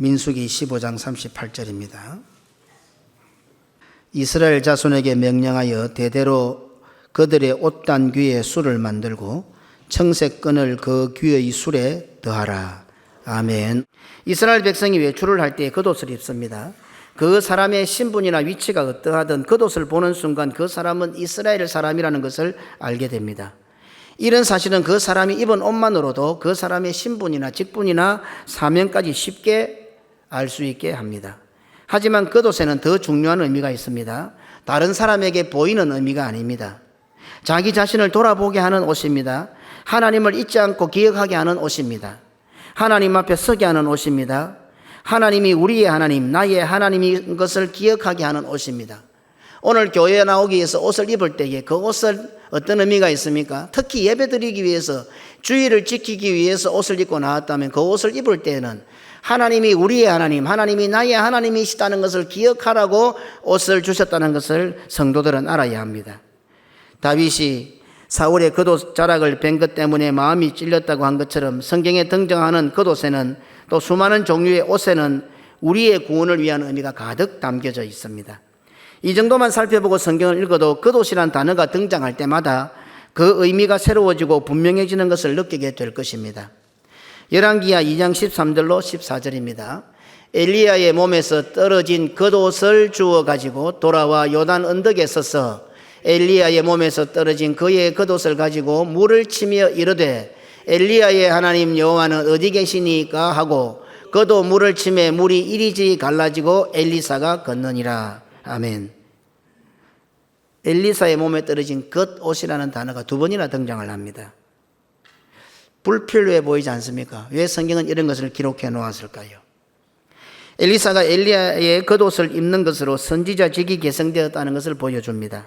민수기 15장 38절입니다. 이스라엘 자손에게 명령하여 대대로 그들의 옷단 귀에 술을 만들고 청색 끈을 그 귀의 술에 더하라. 아멘. 이스라엘 백성이 외출을 할 때 겉옷을 입습니다. 그 사람의 신분이나 위치가 어떠하든 겉옷을 보는 순간 그 사람은 이스라엘 사람이라는 것을 알게 됩니다. 이런 사실은 그 사람이 입은 옷만으로도 그 사람의 신분이나 직분이나 사명까지 쉽게 알 수 있게 합니다. 하지만 겉옷에는 더 중요한 의미가 있습니다. 다른 사람에게 보이는 의미가 아닙니다. 자기 자신을 돌아보게 하는 옷입니다. 하나님을 잊지 않고 기억하게 하는 옷입니다. 하나님 앞에 서게 하는 옷입니다. 하나님이 우리의 하나님, 나의 하나님인 것을 기억하게 하는 옷입니다. 오늘 교회에 나오기 위해서 옷을 입을 때에 그 옷을 어떤 의미가 있습니까? 특히 예배 드리기 위해서 주의를 지키기 위해서 옷을 입고 나왔다면 그 옷을 입을 때는 하나님이 우리의 하나님, 하나님이 나의 하나님이시다는 것을 기억하라고 옷을 주셨다는 것을 성도들은 알아야 합니다. 다윗이 사울의 겉옷 자락을 뵌것 때문에 마음이 찔렸다고 한 것처럼 성경에 등장하는 겉옷에는 또 수많은 종류의 옷에는 우리의 구원을 위한 의미가 가득 담겨져 있습니다. 이 정도만 살펴보고 성경을 읽어도 겉옷이란 단어가 등장할 때마다 그 의미가 새로워지고 분명해지는 것을 느끼게 될 것입니다. 열왕기하 2장 13절로 14절입니다. 엘리야의 몸에서 떨어진 겉옷을 주워 가지고 돌아와 요단 언덕에 서서 엘리야의 몸에서 떨어진 그의 겉옷을 가지고 물을 치며 이르되 엘리야의 하나님 여호와는 어디 계시니까 하고 그도 물을 치매 물이 이리저리 갈라지고 엘리사가 걷느니라. 아멘. 엘리사의 몸에 떨어진 겉옷이라는 단어가 두 번이나 등장을 합니다. 불필요해 보이지 않습니까? 왜 성경은 이런 것을 기록해 놓았을까요? 엘리사가 엘리야의 겉옷을 입는 것으로 선지자직이 개성되었다는 것을 보여줍니다.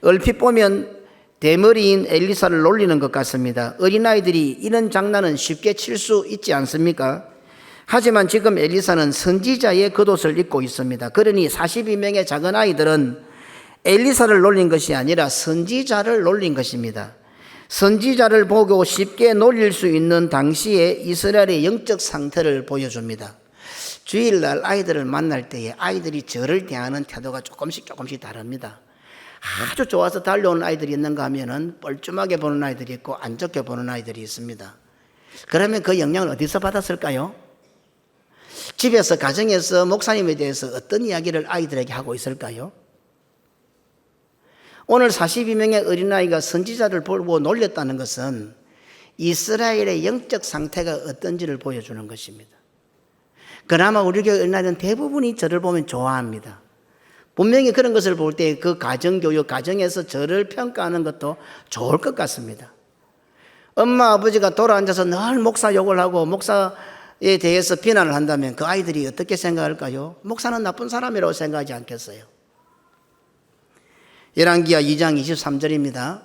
얼핏 보면 대머리인 엘리사를 놀리는 것 같습니다. 어린아이들이 이런 장난은 쉽게 칠 수 있지 않습니까? 하지만 지금 엘리사는 선지자의 겉옷을 입고 있습니다. 그러니 42명의 작은 아이들은 엘리사를 놀린 것이 아니라 선지자를 놀린 것입니다. 선지자를 보고 쉽게 놀릴 수 있는 당시의 이스라엘의 영적 상태를 보여줍니다. 주일날 아이들을 만날 때에 아이들이 저를 대하는 태도가 조금씩 조금씩 다릅니다. 아주 좋아서 달려오는 아이들이 있는가 하면은 뻘쭘하게 보는 아이들이 있고 안 좋게 보는 아이들이 있습니다. 그러면 그 영향을 어디서 받았을까요? 집에서 가정에서 목사님에 대해서 어떤 이야기를 아이들에게 하고 있을까요? 오늘 42명의 어린아이가 선지자를 보고 놀렸다는 것은 이스라엘의 영적 상태가 어떤지를 보여주는 것입니다. 그나마 우리 교회 어린아이들은 대부분이 저를 보면 좋아합니다. 분명히 그런 것을 볼 때 그 가정교육, 가정에서 저를 평가하는 것도 좋을 것 같습니다. 엄마, 아버지가 돌아앉아서 늘 목사 욕을 하고 목사에 대해서 비난을 한다면 그 아이들이 어떻게 생각할까요? 목사는 나쁜 사람이라고 생각하지 않겠어요? 열왕기하 2장 23절입니다.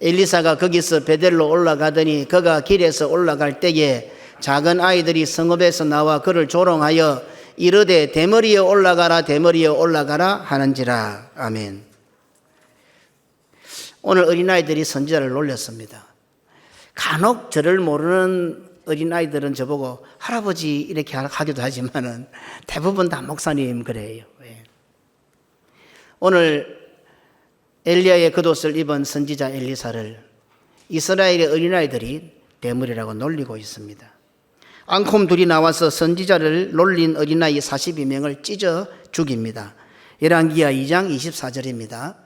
엘리사가 거기서 베델로 올라가더니 그가 길에서 올라갈 때에 작은 아이들이 성읍에서 나와 그를 조롱하여 이르되 대머리에 올라가라 대머리에 올라가라 하는지라 아멘. 오늘 어린아이들이 선지자를 놀렸습니다. 간혹 저를 모르는 어린아이들은 저보고 할아버지 이렇게 하기도 하지만은 대부분 다 목사님 그래요. 예. 오늘 엘리야의 겉옷을 입은 선지자 엘리사를 이스라엘의 어린아이들이 대물이라고 놀리고 있습니다. 앙콤 둘이 나와서 선지자를 놀린 어린아이 42명을 찢어 죽입니다. 열왕기하 2장 24절입니다.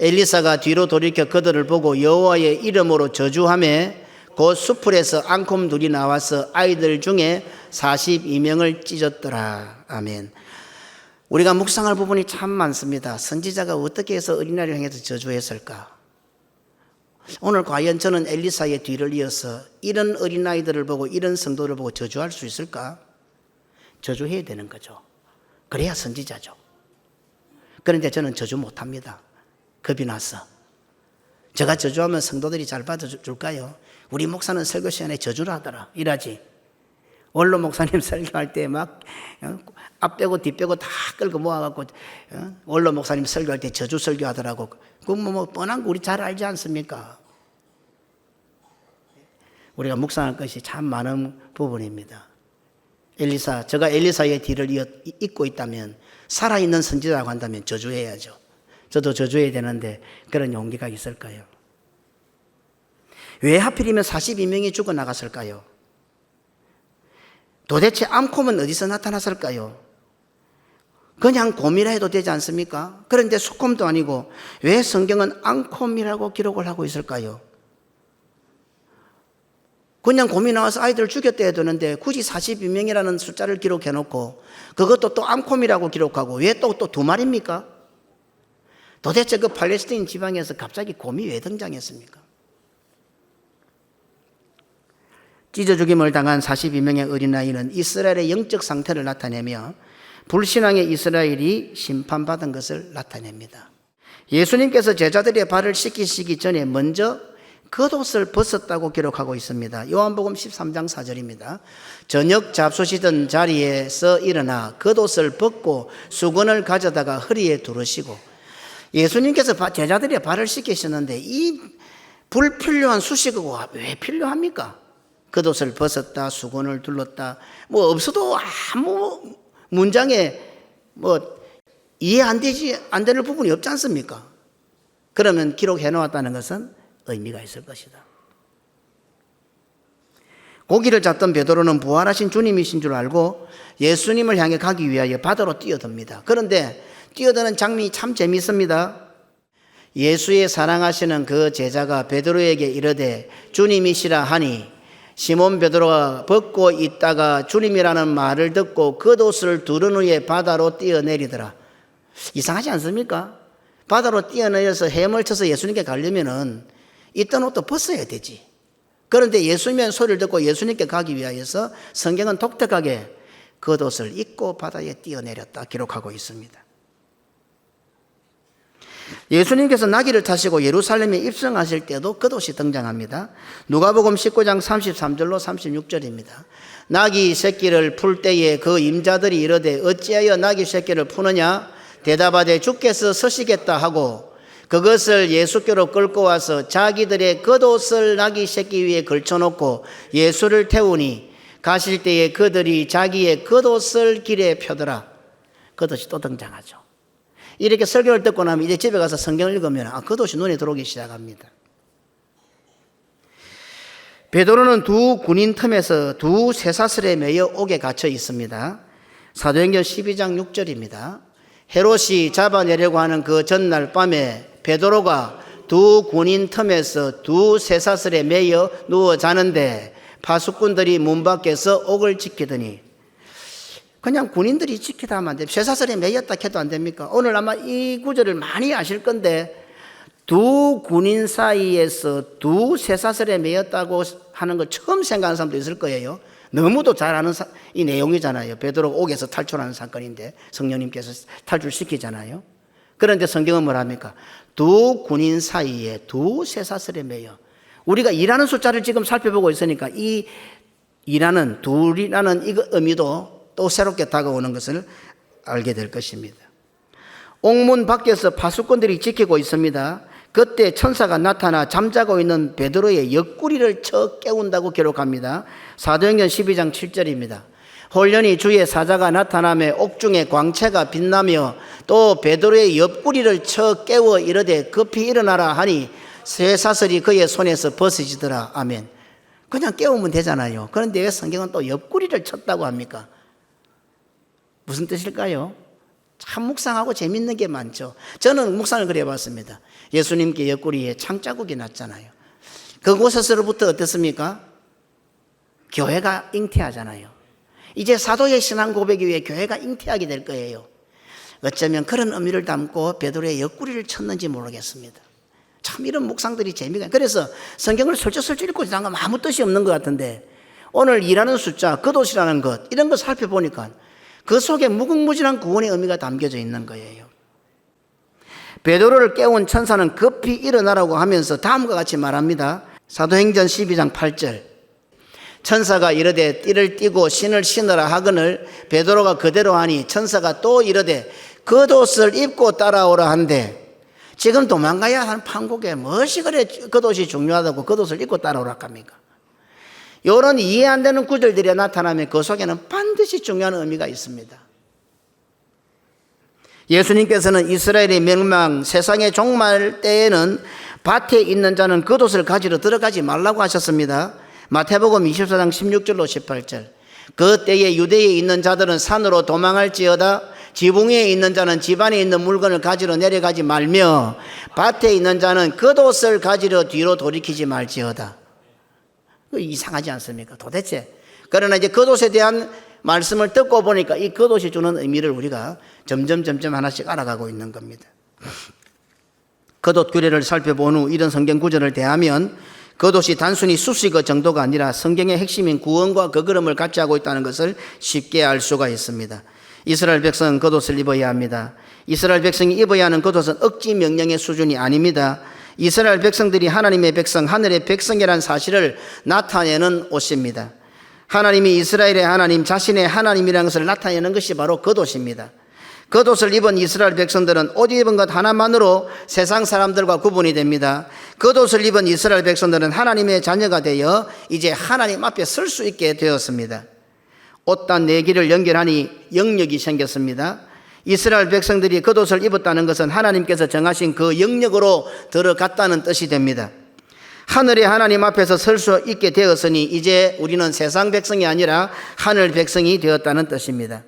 엘리사가 뒤로 돌이켜 그들을 보고 여호와의 이름으로 저주하며 곧 수풀에서 앙콤 둘이 나와서 아이들 중에 42명을 찢었더라. 아멘. 우리가 묵상할 부분이 참 많습니다. 선지자가 어떻게 해서 어린아이를 향해서 저주했을까? 오늘 과연 저는 엘리사의 뒤를 이어서 이런 어린아이들을 보고 이런 성도를 보고 저주할 수 있을까? 저주해야 되는 거죠. 그래야 선지자죠. 그런데 저는 저주 못합니다. 겁이 나서. 제가 저주하면 성도들이 잘 받아줄까요? 우리 목사는 설교 시간에 저주를 하더라. 이러지. 원로 목사님 설교할 때막 어, 앞 빼고 뒤 빼고 다 끌고 모아갖고 어, 원로 목사님 설교할 때 저주 설교하더라고. 그건 뭐, 뭐 뻔한 거 우리 잘 알지 않습니까? 우리가 묵상할 것이 참 많은 부분입니다. 엘리사, 제가 엘리사의 뒤를 이어, 잇고 있다면 살아있는 선지자라고 한다면 저주해야죠. 저도 저주해야 되는데 그런 용기가 있을까요? 왜 하필이면 42명이 죽어나갔을까요? 도대체 암콤은 어디서 나타났을까요? 그냥 곰이라 해도 되지 않습니까? 그런데 수콤도 아니고 왜 성경은 앙콤이라고 기록을 하고 있을까요? 그냥 곰이 나와서 아이들을 죽였다 해야 되는데 굳이 42명이라는 숫자를 기록해 놓고 그것도 또 암콤이라고 기록하고 왜 또 또 두 마리입니까? 도대체 그 팔레스타인 지방에서 갑자기 곰이 왜 등장했습니까? 찢어 죽임을 당한 42명의 어린아이는 이스라엘의 영적 상태를 나타내며 불신앙의 이스라엘이 심판받은 것을 나타냅니다. 예수님께서 제자들의 발을 씻기시기 전에 먼저 겉옷을 벗었다고 기록하고 있습니다. 요한복음 13장 4절입니다. 저녁 잡수시던 자리에서 일어나 겉옷을 벗고 수건을 가져다가 허리에 두르시고 예수님께서 제자들의 발을 씻기셨는데 이 불필요한 수식어가 왜 필요합니까? 겉옷을 벗었다, 수건을 둘렀다, 뭐 없어도 아무 문장에 뭐 이해 안 되지, 안 되는 부분이 없지 않습니까? 그러면 기록해 놓았다는 것은 의미가 있을 것이다. 고기를 잡던 베드로는 부활하신 주님이신 줄 알고 예수님을 향해 가기 위하여 바다로 뛰어듭니다. 그런데 뛰어드는 장면이 참 재미있습니다. 예수의 사랑하시는 그 제자가 베드로에게 이르되 주님이시라 하니 시몬 베드로가 벗고 있다가 주님이라는 말을 듣고 겉옷을 두른 후에 바다로 뛰어내리더라. 이상하지 않습니까? 바다로 뛰어내려서 헤엄을 쳐서 예수님께 가려면은 있던 옷도 벗어야 되지. 그런데 예수님의 소리를 듣고 예수님께 가기 위하여서 성경은 독특하게 겉옷을 입고 바다에 뛰어내렸다 기록하고 있습니다. 예수님께서 나귀를 타시고 예루살렘에 입성하실 때도 겉옷이 등장합니다. 누가복음 19장 33절로 36절입니다. 나귀 새끼를 풀 때에 그 임자들이 이르되 어찌하여 나귀 새끼를 푸느냐 대답하되 주께서 서시겠다 하고 그것을 예수께로 끌고 와서 자기들의 겉옷을 나귀 새끼 위에 걸쳐놓고 예수를 태우니 가실 때에 그들이 자기의 겉옷을 길에 펴더라. 겉옷이 또 등장하죠. 이렇게 설교를 듣고 나면 이제 집에 가서 성경을 읽으면 아, 겉옷이 눈에 들어오기 시작합니다. 베드로는 두 군인 틈에서 두 쇠사슬에 매여 옥에 갇혀 있습니다. 사도행전 12장 6절입니다. 헤롯이 잡아내려고 하는 그 전날 밤에 베드로가 두 군인 틈에서 두 쇠사슬에 매여 누워 자는데 파수꾼들이 문 밖에서 옥을 지키더니 그냥 군인들이 지키다 하면 안 됩니다. 쇠사슬에 매였다 해도 안 됩니까? 오늘 아마 이 구절을 많이 아실 건데 두 군인 사이에서 두 쇠사슬에 매였다고 하는 걸 처음 생각하는 사람도 있을 거예요. 너무도 잘 아는 사, 이 내용이잖아요. 베드로 옥에서 탈출하는 사건인데 성령님께서 탈출시키잖아요. 그런데 성경은 뭐랍니까? 두 군인 사이에 두 쇠사슬에 매여. 우리가 일하는 숫자를 지금 살펴보고 있으니까 이 일하는 둘이라는 이 의미도 또 새롭게 다가오는 것을 알게 될 것입니다. 옥문 밖에서 파수꾼들이 지키고 있습니다. 그때 천사가 나타나 잠자고 있는 베드로의 옆구리를 쳐 깨운다고 기록합니다. 사도행전 12장 7절입니다. 홀련히 주의 사자가 나타나며 옥중에 광채가 빛나며 또 베드로의 옆구리를 쳐 깨워 이르되 급히 일어나라 하니 새 사슬이 그의 손에서 벗어지더라. 아멘. 그냥 깨우면 되잖아요. 그런데 왜 성경은 또 옆구리를 쳤다고 합니까? 무슨 뜻일까요? 참 묵상하고 재밌는 게 많죠. 저는 묵상을 그래 봤습니다. 예수님께 옆구리에 창자국이 났잖아요. 그곳에서부터 어떻습니까? 교회가 잉태하잖아요. 이제 사도의 신앙 고백이 위해 교회가 잉태하게 될 거예요. 어쩌면 그런 의미를 담고 베드로의 옆구리를 쳤는지 모르겠습니다. 참 이런 묵상들이 재미가 그래서 성경을 설적설적 읽고 지나가면 아무 뜻이 없는 것 같은데 오늘 일하는 숫자, 겉옷이라는 것 이런 거 살펴보니까 그 속에 무궁무진한 구원의 의미가 담겨져 있는 거예요. 베드로를 깨운 천사는 급히 일어나라고 하면서 다음과 같이 말합니다. 사도행전 12장 8절. 천사가 이르되 띠를 띠고 신을 신으라 하거늘 베드로가 그대로 하니 천사가 또 이르되 겉옷을 입고 따라오라 한데 지금 도망가야 하는 판국에 무엇이 그래 겉옷이 중요하다고 겉옷을 입고 따라오라 합니까? 이런 이해 안 되는 구절들이 나타나면 그 속에는 반드시 중요한 의미가 있습니다. 예수님께서는 이스라엘의 멸망, 세상의 종말 때에는 밭에 있는 자는 겉옷을 가지러 들어가지 말라고 하셨습니다. 마태복음 24장 16절로 18절. 그 때에 유대에 있는 자들은 산으로 도망할지어다 지붕에 있는 자는 집안에 있는 물건을 가지러 내려가지 말며 밭에 있는 자는 겉옷을 가지러 뒤로 돌이키지 말지어다. 그 이상하지 않습니까? 도대체. 그러나 이제 겉옷에 대한 말씀을 듣고 보니까 이 겉옷이 주는 의미를 우리가 점점 점점 하나씩 알아가고 있는 겁니다. 겉옷 규례를 살펴본 후 이런 성경 구절을 대하면 겉옷이 단순히 수식어 정도가 아니라 성경의 핵심인 구원과 거그름을 같이 하고 있다는 것을 쉽게 알 수가 있습니다. 이스라엘 백성은 겉옷을 입어야 합니다. 이스라엘 백성이 입어야 하는 겉옷은 억지 명령의 수준이 아닙니다. 이스라엘 백성들이 하나님의 백성, 하늘의 백성이라는 사실을 나타내는 옷입니다. 하나님이 이스라엘의 하나님, 자신의 하나님이라는 것을 나타내는 것이 바로 겉옷입니다. 겉옷을 입은 이스라엘 백성들은 옷 입은 것 하나만으로 세상 사람들과 구분이 됩니다. 겉옷을 입은 이스라엘 백성들은 하나님의 자녀가 되어 이제 하나님 앞에 설 수 있게 되었습니다. 옷단 네 개를 연결하니 영역이 생겼습니다. 이스라엘 백성들이 겉옷을 입었다는 것은 하나님께서 정하신 그 영역으로 들어갔다는 뜻이 됩니다. 하늘의 하나님 앞에서 설 수 있게 되었으니 이제 우리는 세상 백성이 아니라 하늘 백성이 되었다는 뜻입니다.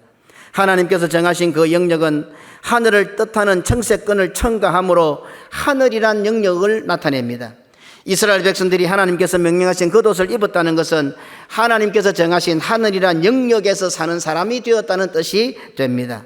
하나님께서 정하신 그 영역은 하늘을 뜻하는 청색권을 첨가함으로 하늘이란 영역을 나타냅니다. 이스라엘 백성들이 하나님께서 명령하신 겉옷을 입었다는 것은 하나님께서 정하신 하늘이란 영역에서 사는 사람이 되었다는 뜻이 됩니다.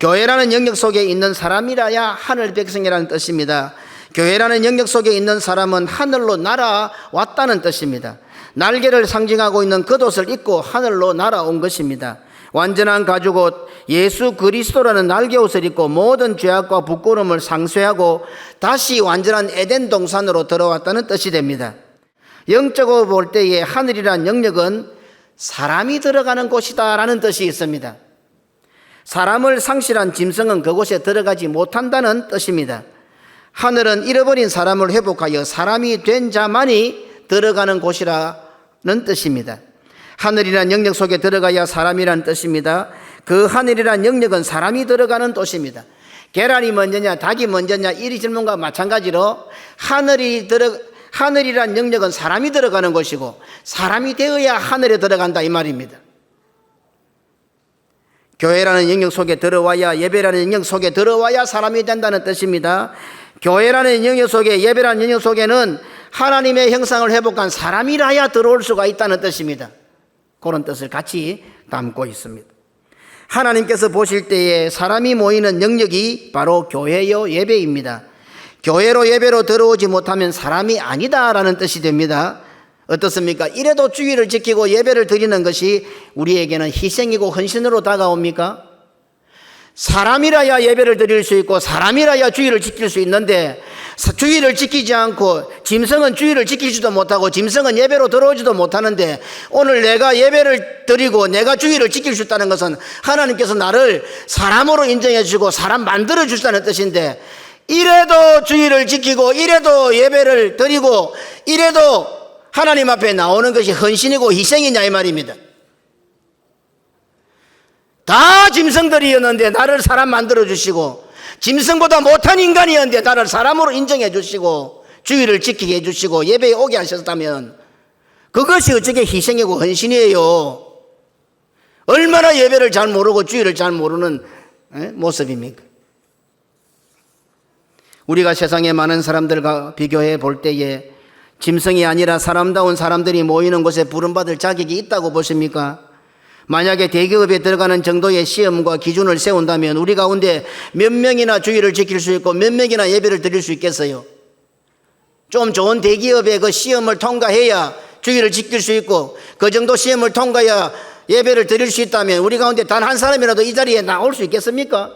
교회라는 영역 속에 있는 사람이라야 하늘 백성이라는 뜻입니다. 교회라는 영역 속에 있는 사람은 하늘로 날아왔다는 뜻입니다. 날개를 상징하고 있는 겉옷을 입고 하늘로 날아온 것입니다. 완전한 가죽옷 예수 그리스도라는 날개옷을 입고 모든 죄악과 부끄러움을 상쇄하고 다시 완전한 에덴 동산으로 들어왔다는 뜻이 됩니다. 영적으로 볼 때의 하늘이란 영역은 사람이 들어가는 곳이다라는 뜻이 있습니다. 사람을 상실한 짐승은 그곳에 들어가지 못한다는 뜻입니다. 하늘은 잃어버린 사람을 회복하여 사람이 된 자만이 들어가는 곳이라는 뜻입니다. 하늘이란 영역 속에 들어가야 사람이란 뜻입니다. 그 하늘이란 영역은 사람이 들어가는 곳입니다. 계란이 먼저냐, 닭이 먼저냐, 이 질문과 마찬가지로 하늘이 들어, 하늘이란 영역은 사람이 들어가는 곳이고 사람이 되어야 하늘에 들어간다 이 말입니다. 교회라는 영역 속에 들어와야 예배라는 영역 속에 들어와야 사람이 된다는 뜻입니다. 교회라는 영역 속에 예배라는 영역 속에는 하나님의 형상을 회복한 사람이라야 들어올 수가 있다는 뜻입니다. 그런 뜻을 같이 담고 있습니다. 하나님께서 보실 때에 사람이 모이는 영역이 바로 교회요 예배입니다. 교회로 예배로 들어오지 못하면 사람이 아니다라는 뜻이 됩니다. 어떻습니까? 이래도 주의를 지키고 예배를 드리는 것이 우리에게는 희생이고 헌신으로 다가옵니까? 사람이라야 예배를 드릴 수 있고 사람이라야 주의를 지킬 수 있는데 주의를 지키지 않고 짐승은 주의를 지키지도 못하고 짐승은 예배로 들어오지도 못하는데 오늘 내가 예배를 드리고 내가 주의를 지킬 수 있다는 것은 하나님께서 나를 사람으로 인정해 주시고 사람 만들어 주시다는 뜻인데 이래도 주의를 지키고 이래도 예배를 드리고 이래도 하나님 앞에 나오는 것이 헌신이고 희생이냐 이 말입니다. 다 짐승들이었는데 나를 사람 만들어 주시고 짐승보다 못한 인간이었는데 나를 사람으로 인정해 주시고 주의를 지키게 해 주시고 예배에 오게 하셨다면 그것이 어떻게 희생이고 헌신이에요. 얼마나 예배를 잘 모르고 주의를 잘 모르는 모습입니까? 우리가 세상에 많은 사람들과 비교해 볼 때에 짐승이 아니라 사람다운 사람들이 모이는 곳에 부름받을 자격이 있다고 보십니까? 만약에 대기업에 들어가는 정도의 시험과 기준을 세운다면 우리 가운데 몇 명이나 주의를 지킬 수 있고 몇 명이나 예배를 드릴 수 있겠어요? 좀 좋은 대기업의 그 시험을 통과해야 주의를 지킬 수 있고 그 정도 시험을 통과해야 예배를 드릴 수 있다면 우리 가운데 단 한 사람이라도 이 자리에 나올 수 있겠습니까?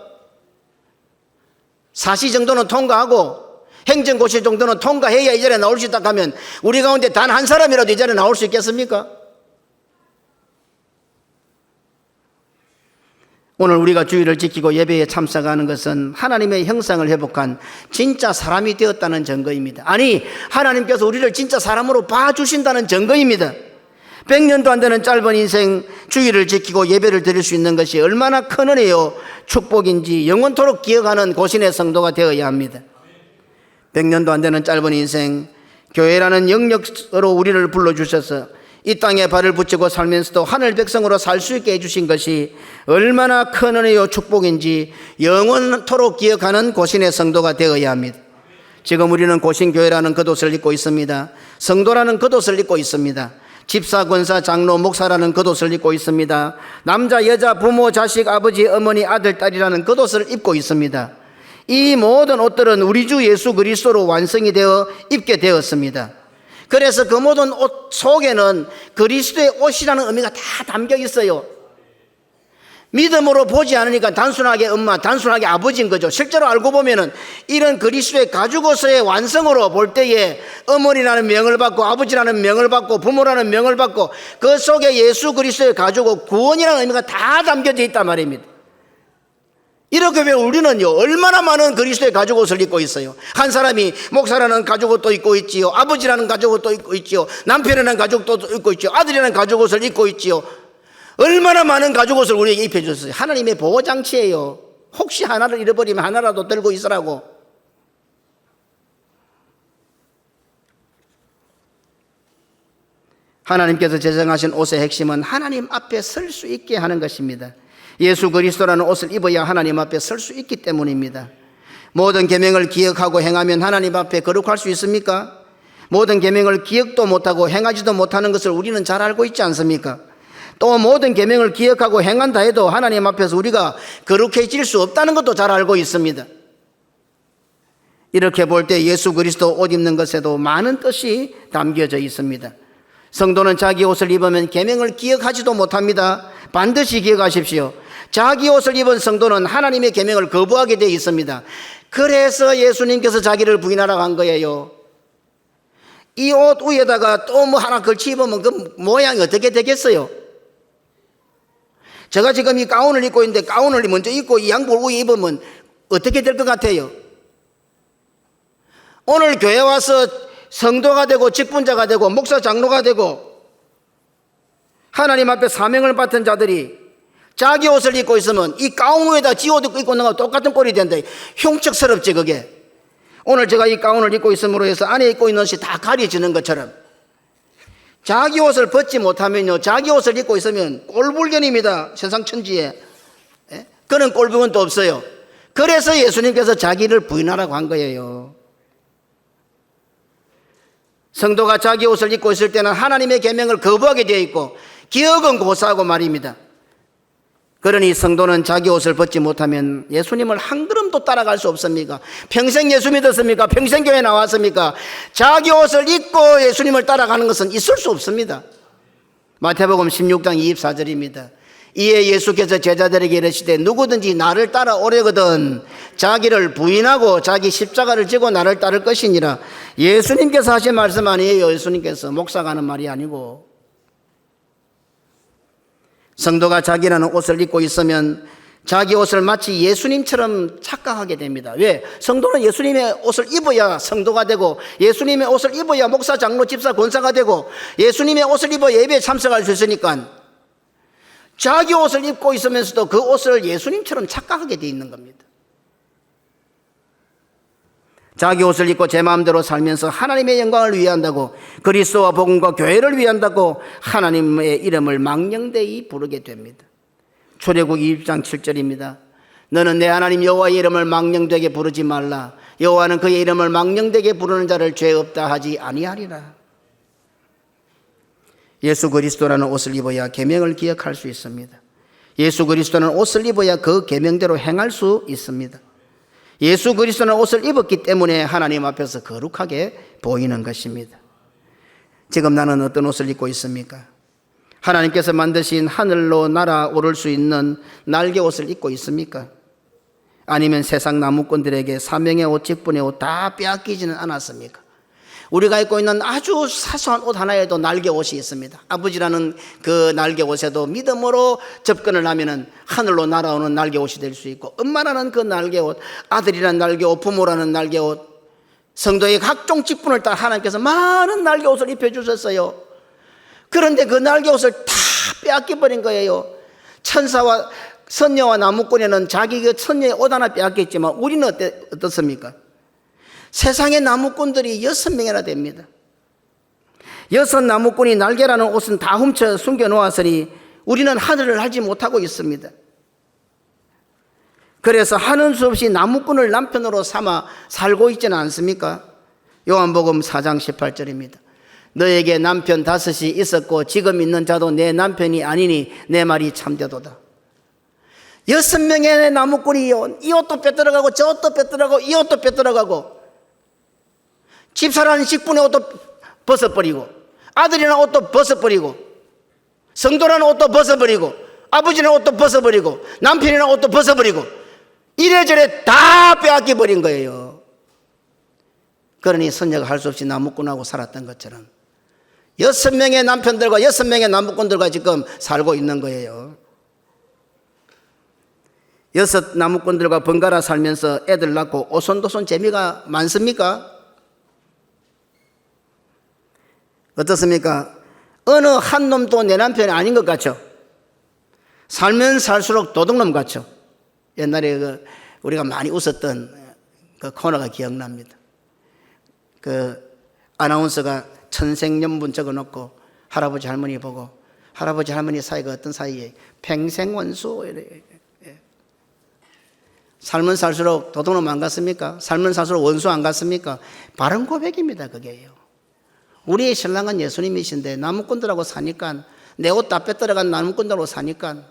사시 정도는 통과하고 행정고시 정도는 통과해야 이 자리에 나올 수 있다 하면 우리 가운데 단 한 사람이라도 이 자리에 나올 수 있겠습니까? 오늘 우리가 주의를 지키고 예배에 참석하는 것은 하나님의 형상을 회복한 진짜 사람이 되었다는 증거입니다. 아니, 하나님께서 우리를 진짜 사람으로 봐주신다는 증거입니다. 100년도 안 되는 짧은 인생 주의를 지키고 예배를 드릴 수 있는 것이 얼마나 큰 은혜요 축복인지 영원토록 기억하는 고신의 성도가 되어야 합니다. 100년도 안 되는 짧은 인생 교회라는 영역으로 우리를 불러주셔서 이 땅에 발을 붙이고 살면서도 하늘 백성으로 살 수 있게 해주신 것이 얼마나 큰 은혜요 축복인지 영원토록 기억하는 고신의 성도가 되어야 합니다. 지금 우리는 고신교회라는 겉옷을 입고 있습니다. 성도라는 겉옷을 입고 있습니다. 집사, 권사, 장로, 목사라는 겉옷을 입고 있습니다. 남자, 여자, 부모, 자식, 아버지, 어머니, 아들, 딸이라는 겉옷을 입고 있습니다. 이 모든 옷들은 우리 주 예수 그리스도로 완성이 되어 입게 되었습니다. 그래서 그 모든 옷 속에는 그리스도의 옷이라는 의미가 다 담겨 있어요. 믿음으로 보지 않으니까 단순하게 엄마, 단순하게 아버지인 거죠. 실제로 알고 보면은 이런 그리스도의 가죽옷의 완성으로 볼 때에 어머니라는 명을 받고 아버지라는 명을 받고 부모라는 명을 받고 그 속에 예수 그리스도의 가죽옷 구원이라는 의미가 다 담겨져 있단 말입니다. 이렇게 왜 우리는요, 얼마나 많은 그리스도의 가죽옷을 입고 있어요. 한 사람이 목사라는 가죽옷도 입고 있지요. 아버지라는 가죽옷도 입고 있지요. 남편이라는 가죽도 입고 있지요. 아들이라는 가죽옷을 입고 있지요. 얼마나 많은 가죽옷을 우리에게 입혀줬어요. 하나님의 보호장치예요. 혹시 하나를 잃어버리면 하나라도 들고 있으라고. 하나님께서 제정하신 옷의 핵심은 하나님 앞에 설 수 있게 하는 것입니다. 예수 그리스도라는 옷을 입어야 하나님 앞에 설 수 있기 때문입니다. 모든 계명을 기억하고 행하면 하나님 앞에 거룩할 수 있습니까? 모든 계명을 기억도 못하고 행하지도 못하는 것을 우리는 잘 알고 있지 않습니까? 또 모든 계명을 기억하고 행한다 해도 하나님 앞에서 우리가 거룩해질 수 없다는 것도 잘 알고 있습니다. 이렇게 볼 때 예수 그리스도 옷 입는 것에도 많은 뜻이 담겨져 있습니다. 성도는 자기 옷을 입으면 계명을 기억하지도 못합니다. 반드시 기억하십시오. 자기 옷을 입은 성도는 하나님의 계명을 거부하게 되어 있습니다. 그래서 예수님께서 자기를 부인하라고 한 거예요. 이 옷 위에다가 또 뭐 하나 걸치 입으면 그 모양이 어떻게 되겠어요? 제가 지금 이 가운을 입고 있는데 가운을 먼저 입고 이 양복 위에 입으면 어떻게 될 것 같아요? 오늘 교회 와서 성도가 되고 직분자가 되고 목사 장로가 되고 하나님 앞에 사명을 맡은 자들이 자기 옷을 입고 있으면 이 가운 위에다 지옷 입고 있는 거 똑같은 꼴이 된다. 흉측스럽지 그게. 오늘 제가 이 가운을 입고 있음으로 해서 안에 입고 있는 것이 다 가려지는 것처럼 자기 옷을 벗지 못하면요 자기 옷을 입고 있으면 꼴불견입니다 세상 천지에 예? 그런 꼴불견도 없어요 그래서 예수님께서 자기를 부인하라고 한 거예요 성도가 자기 옷을 입고 있을 때는 하나님의 계명을 거부하게 되어 있고 기억은 고사하고 말입니다 그러니 성도는 자기 옷을 벗지 못하면 예수님을 한 걸음도 따라갈 수 없습니까? 평생 예수 믿었습니까? 평생 교회 나왔습니까? 자기 옷을 입고 예수님을 따라가는 것은 있을 수 없습니다. 마태복음 16장 24절입니다. 이에 예수께서 제자들에게 이르시되 누구든지 나를 따라오려거든 자기를 부인하고 자기 십자가를 지고 나를 따를 것이니라. 예수님께서 하신 말씀 아니에요. 예수님께서 목사가 하는 말이 아니고 성도가 자기라는 옷을 입고 있으면 자기 옷을 마치 예수님처럼 착각하게 됩니다. 왜? 성도는 예수님의 옷을 입어야 성도가 되고 예수님의 옷을 입어야 목사, 장로, 집사, 권사가 되고 예수님의 옷을 입어 예배에 참석할 수 있으니까 자기 옷을 입고 있으면서도 그 옷을 예수님처럼 착각하게 돼 있는 겁니다. 자기 옷을 입고 제 마음대로 살면서 하나님의 영광을 위한다고 그리스도와 복음과 교회를 위한다고 하나님의 이름을 망령되이 부르게 됩니다. 출애굽 2장 7절입니다. 너는 내 하나님 여호와의 이름을 망령되게 부르지 말라. 여호와는 그의 이름을 망령되게 부르는 자를 죄 없다 하지 아니하리라. 예수 그리스도라는 옷을 입어야 계명을 기억할 수 있습니다. 예수 그리스도는 옷을 입어야 그 계명대로 행할 수 있습니다. 예수 그리스도는 옷을 입었기 때문에 하나님 앞에서 거룩하게 보이는 것입니다. 지금 나는 어떤 옷을 입고 있습니까? 하나님께서 만드신 하늘로 날아오를 수 있는 날개 옷을 입고 있습니까? 아니면 세상 나무꾼들에게 사명의 옷, 직분의 옷 다 빼앗기지는 않았습니까? 우리가 입고 있는 아주 사소한 옷 하나에도 날개 옷이 있습니다. 아버지라는 그 날개 옷에도 믿음으로 접근을 하면은 하늘로 날아오는 날개 옷이 될 수 있고, 엄마라는 그 날개 옷, 아들이라는 날개 옷, 부모라는 날개 옷, 성도의 각종 직분을 따라 하나님께서 많은 날개 옷을 입혀 주셨어요. 그런데 그 날개 옷을 다 빼앗겨 버린 거예요. 천사와 선녀와 나무꾼에는 자기 그 선녀의 옷 하나 빼앗겼지만 우리는 어떻습니까? 세상의 나무꾼들이 여섯 명이나 됩니다. 여섯 나무꾼이 날개라는 옷은 다 훔쳐 숨겨 놓았으니 우리는 하늘을 알지 못하고 있습니다. 그래서 하는 수 없이 나무꾼을 남편으로 삼아 살고 있지는 않습니까? 요한복음 4장 18절입니다. 너에게 남편 다섯이 있었고 지금 있는 자도 내 남편이 아니니 내 말이 참되도다. 여섯 명의 나무꾼이요. 이 옷도 빼들어가고 저 옷도 빼들어가고 이 옷도 빼들어가고 집사라는 직분의 옷도 벗어버리고 아들이라는 옷도 벗어버리고 성도라는 옷도 벗어버리고 아버지라는 옷도 벗어버리고 남편이라는 옷도 벗어버리고 이래저래 다 빼앗겨 버린 거예요. 그러니 선녀가 할 수 없이 나무꾼하고 살았던 것처럼 여섯 명의 남편들과 여섯 명의 나무꾼들과 지금 살고 있는 거예요. 여섯 나무꾼들과 번갈아 살면서 애들 낳고 오손도손 재미가 많습니까? 어떻습니까? 어느 한 놈도 내 남편이 아닌 것 같죠? 살면 살수록 도둑놈 같죠? 옛날에 그 우리가 많이 웃었던 그 코너가 기억납니다. 그 아나운서가 천생연분 적어 놓고 할아버지 할머니 보고 할아버지 할머니 사이가 어떤 사이에 평생원수 이래. 살수록 도둑놈 안 같습니까? 살면 살수록 원수 안 같습니까? 바른 고백입니다, 그게요. 우리의 신랑은 예수님이신데 나무꾼들하고 사니까 내 옷 다 빼들어간 나무꾼들하고 사니까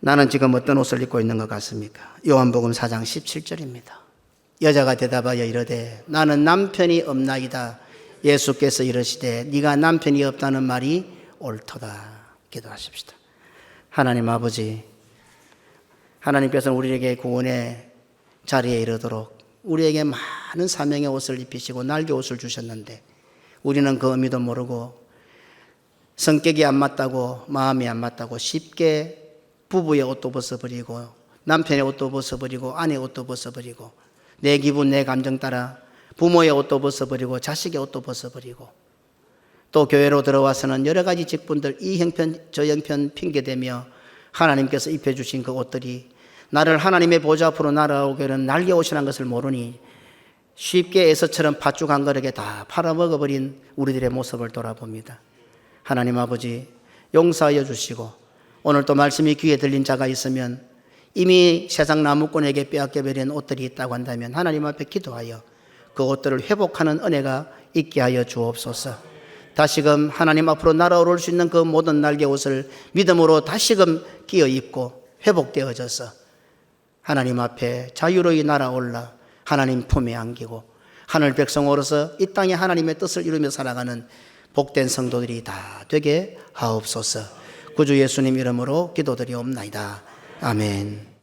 나는 지금 어떤 옷을 입고 있는 것 같습니까? 요한복음 4장 17절입니다. 여자가 대답하여 이르되 나는 남편이 없나이다. 예수께서 이르시되 네가 남편이 없다는 말이 옳도다. 기도하십시다. 하나님 아버지 하나님께서는 우리에게 구원의 자리에 이르도록 우리에게 많은 사명의 옷을 입히시고 날개 옷을 주셨는데 우리는 그 의미도 모르고 성격이 안 맞다고 마음이 안 맞다고 쉽게 부부의 옷도 벗어버리고 남편의 옷도 벗어버리고 아내의 옷도 벗어버리고 내 기분 내 감정 따라 부모의 옷도 벗어버리고 자식의 옷도 벗어버리고 또 교회로 들어와서는 여러 가지 직분들 이 형편 저 형편 핑계대며 하나님께서 입혀주신 그 옷들이 나를 하나님의 보좌 앞으로 날아오게 하는 날개 옷이라는 것을 모르니 쉽게 에서처럼 팥죽한 거르게 다 팔아먹어버린 우리들의 모습을 돌아봅니다. 하나님 아버지 용서하여 주시고 오늘 또 말씀이 귀에 들린 자가 있으면 이미 세상 나무꾼에게 빼앗겨버린 옷들이 있다고 한다면 하나님 앞에 기도하여 그 옷들을 회복하는 은혜가 있게 하여 주옵소서. 다시금 하나님 앞으로 날아오를 수 있는 그 모든 날개 옷을 믿음으로 다시금 끼어 입고 회복되어져서 하나님 앞에 자유로이 날아올라 하나님 품에 안기고 하늘 백성으로서 이 땅에 하나님의 뜻을 이루며 살아가는 복된 성도들이 다 되게 하옵소서. 구주 예수님 이름으로 기도드리옵나이다. 아멘.